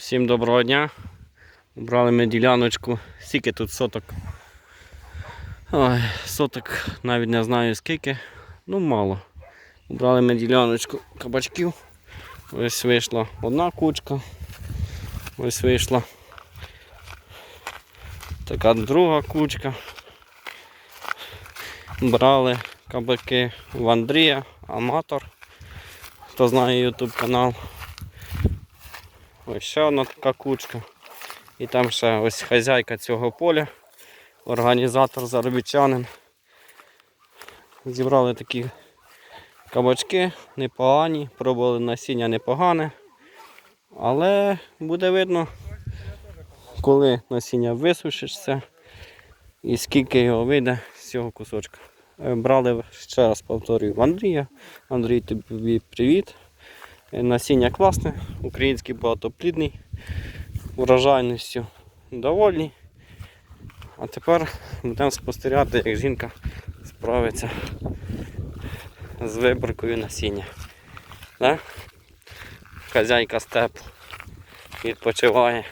Всім доброго дня. Брали ми діляночку. Скільки тут соток? Ой, соток навіть не знаю скільки. Ну мало. Брали ми діляночку кабачків. Ось вийшла одна кучка. Ось вийшла така друга кучка. Брали кабаки в Андрія, аматор. Хто знає YouTube канал. Ось ще одна така кучка. І там ще ось хазяйка цього поля, організатор заробітчанин. Зібрали такі кабачки, непогані, пробували насіння непогане. Але буде видно, коли насіння висушиться і скільки його вийде з цього кусочка. Е, Брали, ще раз повторюю, в Андрія. Андрій, тобі привіт. Насіння класне, український багатоплідний, урожайністю довольний. А тепер будемо спостерігати, як жінка справиться з виборкою насіння. Да? Хазяйка степу відпочиває.